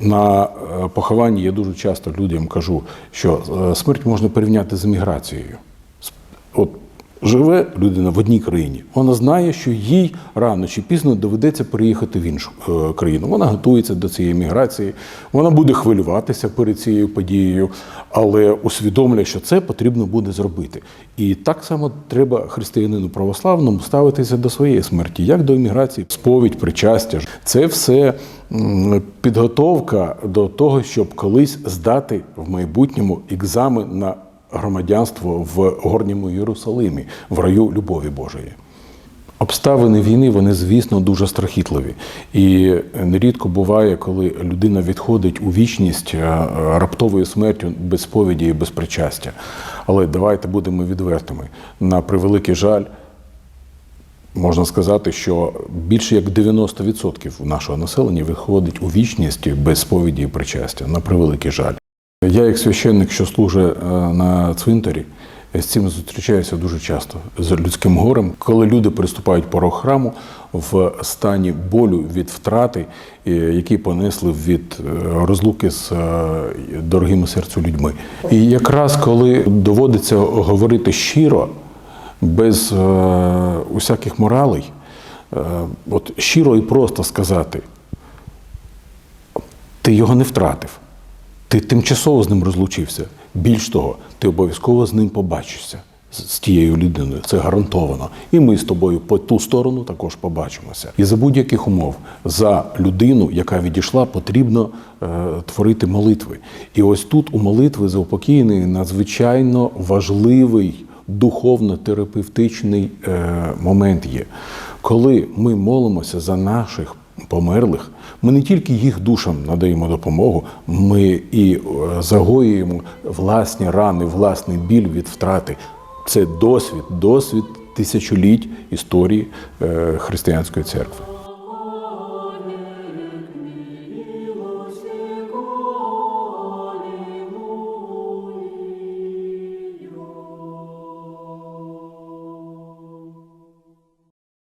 На е, похованні я дуже часто людям кажу, що е, смерть можна порівняти з еміграцією. От живе людина в одній країні, вона знає, що їй рано чи пізно доведеться переїхати в іншу е, країну. Вона готується до цієї еміграції, вона буде хвилюватися перед цією подією, але усвідомлює, що це потрібно буде зробити. І так само треба християнину православному ставитися до своєї смерті, як до еміграції, сповідь, причастя. Це все підготовка до того, щоб колись здати в майбутньому екзамен на громадянство в горньому Єрусалимі, в раю любові Божої. Обставини війни, вони, звісно, дуже страхітливі. І нерідко буває, коли людина відходить у вічність е, раптовою смертю без сповіді і без причастя. Але давайте будемо відвертими. На превеликий жаль, можна сказати, що більше як 90% нашого населення виходить у вічність без сповіді і причастя. На превеликий жаль. Я, як священник, що служить е, на цвинтарі, з цим зустрічаюся дуже часто з людським горем, коли люди приступають порог храму в стані болю від втрати, е, які понесли від е, розлуки з дорогими серцю людьми. І якраз коли доводиться говорити щиро, без усяких моралей, от щиро і просто сказати, ти його не втратив. Ти тимчасово з ним розлучився. Більш того, ти обов'язково з ним побачишся з тією людиною. Це гарантовано. І ми з тобою по ту сторону також побачимося. І за будь-яких умов за людину, яка відійшла, потрібно е, творити молитви. І ось тут у молитви за упокійний надзвичайно важливий духовно-терапевтичний е, момент є. Коли ми молимося за наших померлих, ми не тільки їх душам надаємо допомогу, ми і е, загоюємо власні рани, власний біль від втрати. Це досвід, досвід тисячоліть історії е, християнської церкви.